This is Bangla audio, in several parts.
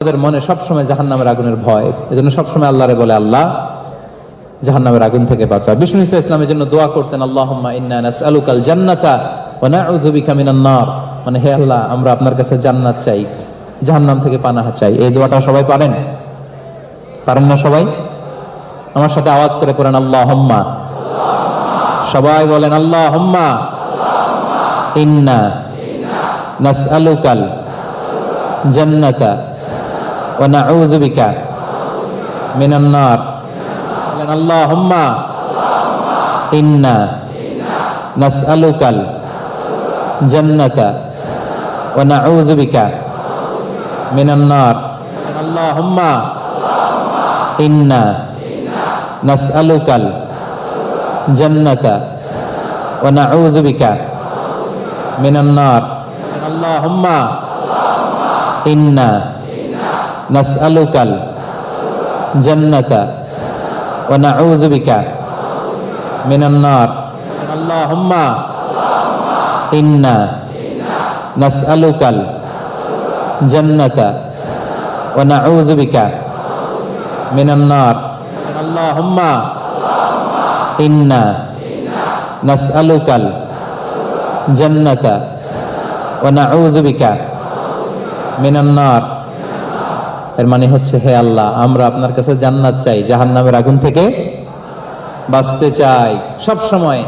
তাদের মনে সবসময় জাহান নামের আগুনের ভয়। এজন্য সবসময় আল্লাহরে বলে, আল্লাহ জাহান নামের আগুন থেকে বাঁচা। বিষ্ণু ইসা ইসলামের জন্য দোয়া করতেন নাসআলুকাল জান্নাতা মানে হে আল্লাহ, আমরা আপনার কাছে জান্নাত চাই, জাহান্নাম থেকে পানাহা চাই। এই দোয়াটা সবাই পারেন? পারেন না সবাই? আমার সাথে আওয়াজ করে পড়েন, আল্লাহুম্মা। সবাই বলেন, আল্লাহুম্মা। ইন্না নাসআলুকাল জান্নাতা ওয়া নাউযু বিকা মিনান নার। আল্লাহুম্মা, ইন্না নাসআলুকাল জান্নাতা ওয়া নাউযু বিকা মিনান নার। আল্লাহুম্মা, ইন্না নাসআলুকাল জান্নাতা ওয়া নাউযু বিকা মিনান নার। আল্লাহুম্মা, ইন্না নাসআলুকাল জান্নাতা ওয়া নাউযু বিকা মিনান নার। আল্লাহুম্মা ইন্না নাসআলুকাল জান্নাতা ওয়া নাউযু বিকা মিনান নার। আল্লাহুম্মা ইন্না নাসআলুকাল জান্নাতা ওয়া নাউযু বিকা মিনান নার। এর মানে হচ্ছে, হে আল্লাহ, আমরা আপনার কাছে জান্নাত চাই, জাহান্নামের আগুন থেকে বাঁচতে চাই। সব সময়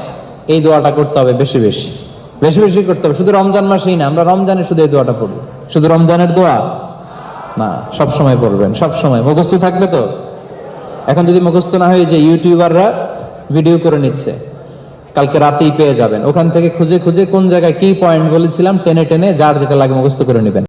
এই দোয়াটা করতে হবে বেশি বেশি বেশি বেশি করতে হবে। শুধু রমজান মাসেই না, আমরা রমজানে শুধু এই দোয়াটা পড়ি। শুধু রমজানের দোয়া? না, সব সময় পড়বেন, সব সময়। মুখস্থ থাকবে তো? এখন যদি মুখস্থ না হয়ে যে ইউটিউবাররা ভিডিও করে নিচ্ছে। কালকে রাতেই পেয়ে যাবেন। ওখান থেকে খুঁজে খুঁজে কোন জায়গায় কি পয়েন্ট বলেছিলাম, টেনে টেনে যার যেটা লাগে মুখস্থ করে নেবেন।